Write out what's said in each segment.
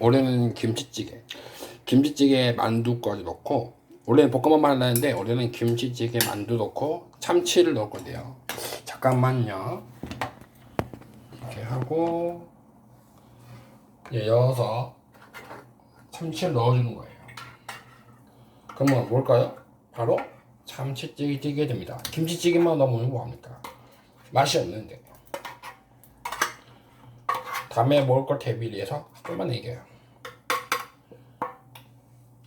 올해는 김치찌개. 김치찌개 만두까지 넣고 원래는 볶음밥만 하려는데 올해는 김치찌개 만두 넣고 참치를 넣을 건데요. 잠깐만요. 이렇게 하고 이제 여어서 참치를 넣어주는 거예요. 그러면 뭘까요? 바로 참치찌개 찌개 됩니다. 김치찌개만 넣으면 뭐합니까? 맛이 없는데. 다음에 먹을 걸 대비해서 좀만 얘기해요.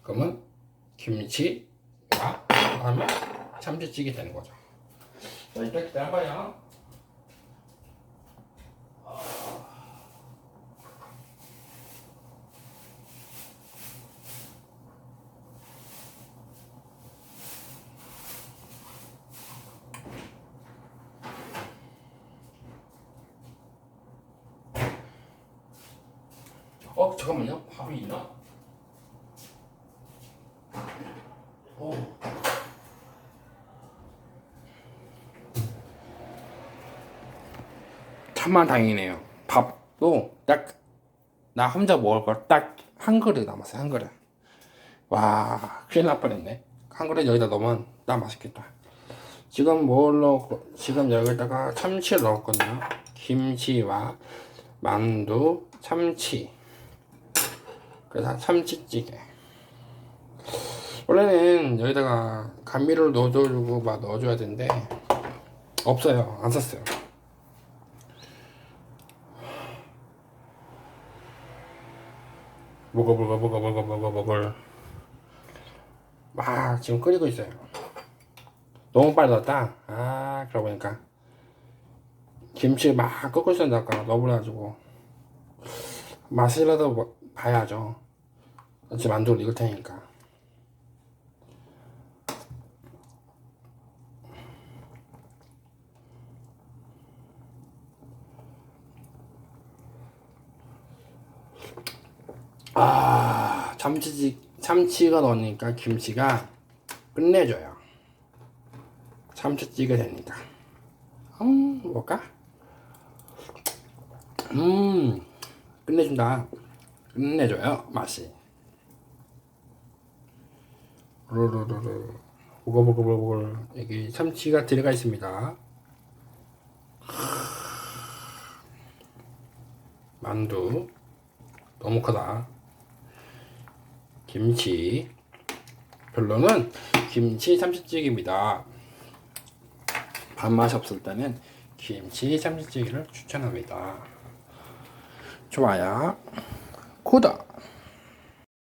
그러면 김치와 하면 참치찌개 되는 거죠. 자, 이따 기다려봐요. 어 잠깐만요. 밥이 있나? 어. 참만 다행이네요. 밥도 딱 나 혼자 먹을 걸 딱 한 그릇 남았어요. 한 그릇. 와 큰일 날 뻔했네. 한 그릇 여기다 넣으면 딱 맛있겠다. 지금 뭘 넣고 지금 여기다가 참치를 넣었거든요. 김치와 만두, 참치. 그래서 참치찌개. 원래는 여기다가 감미를 넣어주고 막 넣어줘야 되는데 없어요. 안 샀어요. 먹어 먹어 먹어 먹어 먹어 먹어 막 지금 끓이고 있어요. 너무 넣었다. 아 그러고 보니까 김치 막 끓고 있었는데 아까 넣어버려가지고 맛이라도 뭐- 봐야죠. 어차피 만두를 익을 테니까. 아 참치 참치가 넣으니까 김치가 끝내줘요. 참치찌개 되니까. 음 뭘까? 음 끝내준다. 끝내줘요 맛이. 루루루루 보글보글보글 여기 참치가 들어가 있습니다. 만두 너무 크다. 김치 별로는 김치 참치찌개입니다. 밥맛이 없을 때는 김치 참치찌개를 추천합니다. 좋아요, 구독.